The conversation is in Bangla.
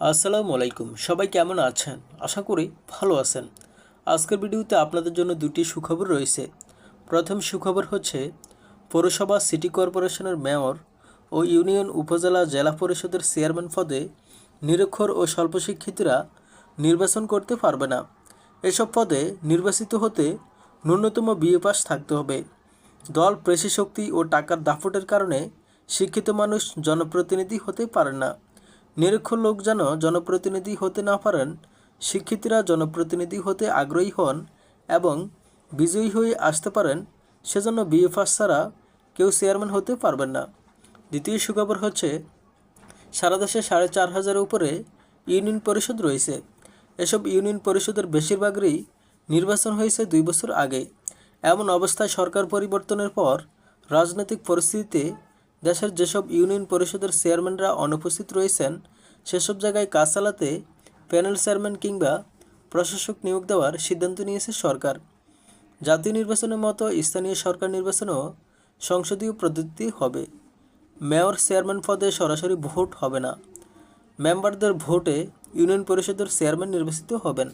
আসসালামু আলাইকুম। সবাই কেমন আছেন? আশা করি ভালো আছেন। আজকের ভিডিওতে আপনাদের জন্য দুটি সুখবর রয়েছে। প্রথম সুখবর হচ্ছে, পৌরসভা সিটি কর্পোরেশনের মেয়র ও ইউনিয়ন উপজেলা জেলা পরিষদের চেয়ারম্যান পদে নিরক্ষর ও স্বল্পশিক্ষিতরা নির্বাচন করতে পারবে না। এসব পদে নির্বাচিত হতে ন্যূনতম বিএ পাস থাকতে হবে। দল পেশি ও টাকার দাপটের কারণে শিক্ষিত মানুষ জনপ্রতিনিধি হতে পারে না। নিরক্ষর লোক যেন জনপ্রতিনিধি হতে না পারেন, শিক্ষিতরা জনপ্রতিনিধি হতে আগ্রহী হন এবং বিজয়ী হয়ে আসতে পারেন, সেজন্য বিএ পাস ছাড়া কেউ চেয়ারম্যান হতে পারবেন না। দ্বিতীয় সুখবর হচ্ছে, সারা দেশে সাড়ে চার হাজারের উপরে ইউনিয়ন পরিষদ রয়েছে। এসব ইউনিয়ন পরিষদের বেশিরভাগেরই নির্বাচন হয়েছে দুই বছর আগে। এমন অবস্থায় সরকার পরিবর্তনের পর রাজনৈতিক পরিস্থিতিতে দেশের যেসব ইউনিয়ন পরিষদের চেয়ারম্যানরা অনুপস্থিত রয়েছেন, সেসব জায়গায় কাজ চালাতে প্যানেল চেয়ারম্যান কিংবা প্রশাসক নিয়োগ দেওয়ার সিদ্ধান্ত নিয়েছে সরকার। জাতীয় নির্বাচনের মতো স্থানীয় সরকার নির্বাচনেও সংসদীয় পদ্ধতি হবে। মেয়র চেয়ারম্যান পদে সরাসরি ভোট হবে না। মেম্বারদের ভোটে ইউনিয়ন পরিষদের চেয়ারম্যান নির্বাচিত হবেন।